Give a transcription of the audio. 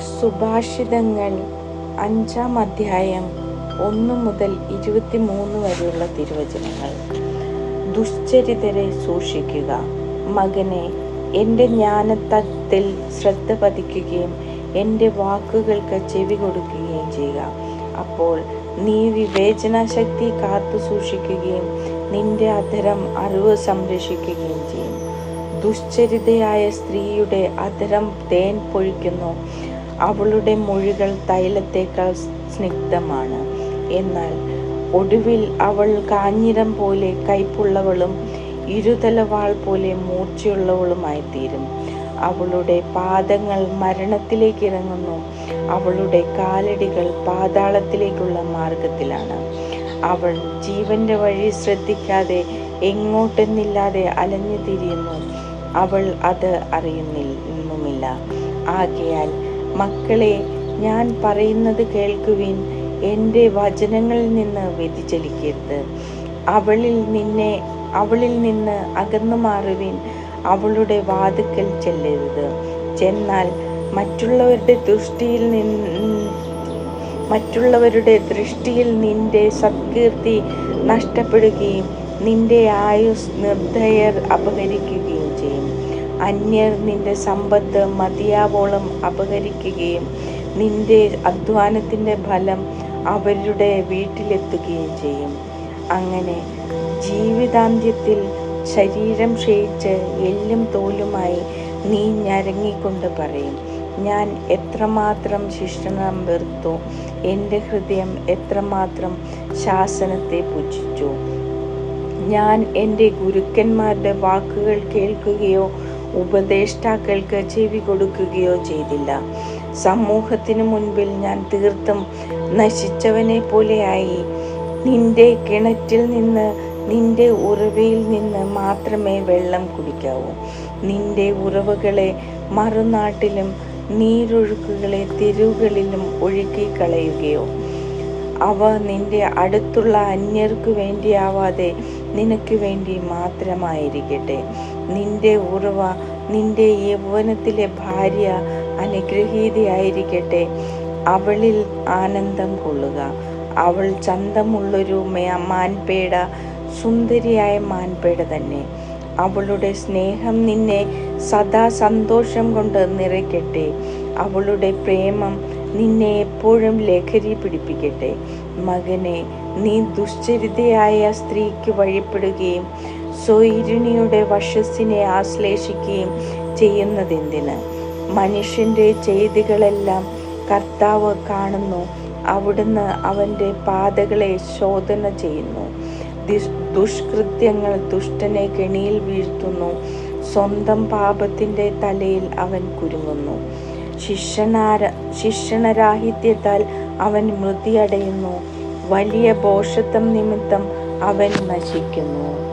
സുഭാഷിതങ്ങൾ അഞ്ചാം അധ്യായം ഒന്ന് മുതൽ ഇരുപത്തിമൂന്ന് വരെയുള്ള തിരുവചനങ്ങൾ. ദുശ്ചരിതരെ സൂക്ഷിക്കുക. മകനെ എന്റെ ജ്ഞാനത്തത്തിൽ ശ്രദ്ധ പതിക്കുകയും എന്റെ വാക്കുകൾക്ക് ചെവി കൊടുക്കുകയും ചെയ്യുക. അപ്പോൾ നീ വിവേചനാശക്തി കാത്തു സൂക്ഷിക്കുകയും നിന്റെ അധരം അറിവ് സംരക്ഷിക്കുകയും ചെയ്യും. ദുശ്ചരിതയായ സ്ത്രീയുടെ അധരം തേൻ പൊഴിക്കുന്നു. അവളുടെ മൊഴികൾ തൈലത്തേക്കാൾ സ്നിഗ്ധമാണ്. എന്നാൽ ഒടുവിൽ അവൾ കാഞ്ഞിരം പോലെ കയ്പുള്ളവളും ഇരുതലവാൾ പോലെ മൂർച്ചയുള്ളവളുമായി തീരും അവളുടെ പാദങ്ങൾ മരണത്തിലേക്ക് ഇറങ്ങുന്നു അവളുടെ കാലടികൾ പാതാളത്തിലേക്കുള്ള മാർഗത്തിലാണ് അവൾ ജീവന്റെ വഴി ശ്രദ്ധിക്കാതെ എങ്ങോട്ടെന്നില്ലാതെ അലഞ്ഞു തിരിയുന്നു അവൾ അത് അറിയുന്നില്ല ആകയാൽ മക്കളെ ഞാൻ പറയുന്നത് കേൾക്കുവിൻ. എന്റെ വചനങ്ങളിൽ നിന്ന് വ്യതിചലിക്കരുത്. അവളിൽ നിന്നെ അവളിൽ നിന്ന് അകന്നു മാറുവിൻ. അവളുടെ വാതുക്കൽ ചെല്ലരുത്. ചെന്നാൽ മറ്റുള്ളവരുടെ ദൃഷ്ടിയിൽ മറ്റുള്ളവരുടെ ദൃഷ്ടിയിൽ നിന്റെ സത്കീർത്തി നഷ്ടപ്പെടുകയും നിന്റെ ആയുസ് നിർദ്ധയർ അപഹരിക്കുകയും ചെയ്യും. അന്യർ നിന്റെ സമ്പത്ത് മതിയാവോളം അപഹരിക്കുകയും നിന്റെ അധ്വാനത്തിന്റെ ഫലം അവരുടെ വീട്ടിലെത്തുകയും ചെയ്യും. അങ്ങനെ ജീവിതാന്ത്യത്തിൽ ശരീരം ക്ഷയിച്ച് എല്ലും തോലുമായി നീ ഞരങ്ങിക്കൊണ്ട് പറയും ഞാൻ എത്രമാത്രം ശിക്ഷണം വെറുത്തു എന്റെ ഹൃദയം എത്രമാത്രം ശാസനത്തെ പുച്ഛിച്ചു. ഞാൻ എന്റെ ഗുരുക്കന്മാരുടെ വാക്കുകൾ കേൾക്കുകയോ ഉപദേഷ്ടാക്കൾക്ക് ചെവി കൊടുക്കുകയോ ചെയ്തില്ല. സമൂഹത്തിനു മുൻപിൽ ഞാൻ തീർത്തും നശിച്ചവനെ പോലെയായി. നിന്റെ കിണറ്റിൽ നിന്ന് നിന്റെ ഉറവയിൽ നിന്ന് മാത്രമേ വെള്ളം കുടിക്കാവൂ. നിന്റെ ഉറവുകളെ മറുനാട്ടിലും നീരൊഴുക്കുകളെ തെരുവുകളിലും ഒഴുക്കി കളയുകയോ അവ നിന്റെ അടുത്തുള്ള അന്യർക്കു വേണ്ടിയാവാതെ നിനക്ക് വേണ്ടി മാത്രമായിരിക്കട്ടെ. നിന്റെ ഉറവ നിന്റെ യൗവനത്തിലെ ഭാര്യ അനുഗ്രഹീതയായിരിക്കട്ടെ. അവളിൽ ആനന്ദം കൊള്ളുക. അവൾ ചന്തമുള്ളൊരു മാൻപേട സുന്ദരിയായ മാൻപേട തന്നെ. അവളുടെ സ്നേഹം നിന്നെ സദാ സന്തോഷം കൊണ്ട് നിറയ്ക്കട്ടെ. അവളുടെ പ്രേമം നിന്നെ എപ്പോഴും ലഹരി പിടിപ്പിക്കട്ടെ. മകനെ നീ ദുശ്ചരിതയായ സ്ത്രീക്ക് വഴിപ്പെടുകയും സ്വൈരിണിയുടെ വശസ്സിനെ ആശ്ലേഷിക്കുകയും ചെയ്യുന്നതെന്തിന്? മനുഷ്യന്റെ ചെയ്തികളെല്ലാം കർത്താവ് കാണുന്നു. അവിടുന്ന് അവന്റെ പാതകളെ ശോധന ചെയ്യുന്നു. ദുഷ്കൃത്യങ്ങൾ ദുഷ്ടനെ കെണിയിൽ വീഴ്ത്തുന്നു. സ്വന്തം പാപത്തിന്റെ തലയിൽ അവൻ കുരുങ്ങുന്നു. ശിക്ഷണാര ശിക്ഷണരാഹിത്യത്താൽ അവൻ മൃതിയടയുന്നു. വലിയ ബോഷത്വം നിമിത്തം അവൻ നശിക്കുന്നു.